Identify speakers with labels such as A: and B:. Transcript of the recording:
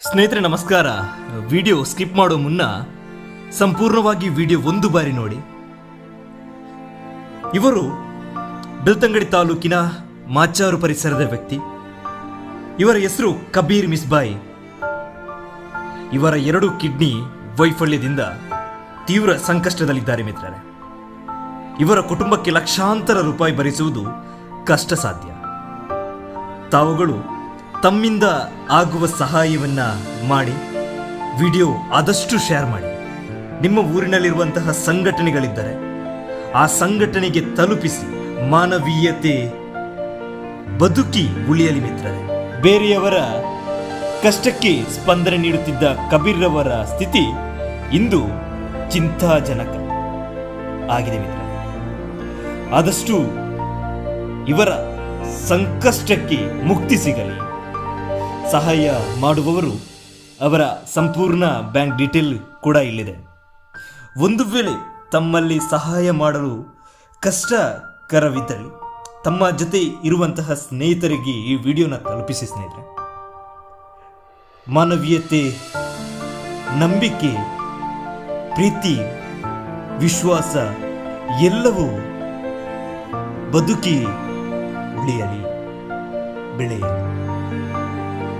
A: ಸ್ನೇಹಿತರೆ, ನಮಸ್ಕಾರ. Video skip ಮಾಡೋ ಮುನ್ನ ಸಂಪೂರ್ಣವಾಗಿ ವಿಡಿಯೋ ಒಂದು ಬಾರಿ ನೋಡಿ. ಇವರು ಬೆಳ್ತಂಗಡಿ ತಾಲೂಕಿನ ಮಾಚಾರು ಪರಿಸರದ ವ್ಯಕ್ತಿ. ಇವರ ಹೆಸರು ಕಬೀರ್ ಮಿಸ್ಬಾಯಿ. ಇವರ ಎರಡು ಕಿಡ್ನಿ ವೈಫಲ್ಯದಿಂದ ತೀವ್ರ ಸಂಕಷ್ಟದಲ್ಲಿದ್ದಾರೆ ಮಿತ್ರರೇ. ಇವರ ಕುಟುಂಬಕ್ಕೆ ಲಕ್ಷಾಂತರ ರೂಪಾಯಿ ಭರಿಸುವುದು ಕಷ್ಟ ಸಾಧ್ಯ ತಾವುಗಳು ತಮ್ಮಿಂದ ಆಗುವ ಸಹಾಯವನ್ನ ಮಾಡಿ, ವಿಡಿಯೋ ಆದಷ್ಟು ಶೇರ್ ಮಾಡಿ. ನಿಮ್ಮ ಊರಿನಲ್ಲಿರುವಂತಹ ಸಂಘಟನೆಗಳಿದ್ದರೆ, ಆ ಸಂಘಟನೆಗೆ ತಲುಪಿಸಿ ಮಾನವೀಯತೆ ಬದುಕಿ ಉಳಿಯಲಿ ಮಿತ್ರರೇ. ಬೇರೆಯವರ ಕಷ್ಟಕ್ಕೆ ಸ್ಪಂದನೆ ನೀಡುತ್ತಿದ್ದ ಕಬೀರ್ರವರ ಸ್ಥಿತಿ ಇಂದು ಚಿಂತಾಜನಕ ಆಗಿದೆ ಮಿತ್ರ ಆದಷ್ಟು ಇವರ ಸಂಕಷ್ಟಕ್ಕೆ ಮುಕ್ತಿ ಸಿಗಲಿ. ಸಹಾಯ ಮಾಡುವವರು ಅವರ ಸಂಪೂರ್ಣ ಬ್ಯಾಂಕ್ ಡೀಟೇಲ್ ಕೂಡ ಇಲ್ಲಿದೆ. ಒಂದು ವೇಳೆ ತಮ್ಮಲ್ಲಿ ಸಹಾಯ ಮಾಡಲು ಕಷ್ಟಕರವಿದ್ದರೆ ತಮ್ಮ ಜೊತೆ ಇರುವಂತಹ ಸ್ನೇಹಿತರಿಗೆ ಈ ವಿಡಿಯೋನ ತಲುಪಿಸಿ ಸ್ನೇಹಿತರೆ. ಮಾನವೀಯತೆ, ನಂಬಿಕೆ, ಪ್ರೀತಿ, ವಿಶ್ವಾಸ ಎಲ್ಲವೂ ಬದುಕಿ ಉಳಿಯಲಿ, ಬೆಳೆಯಲಿ.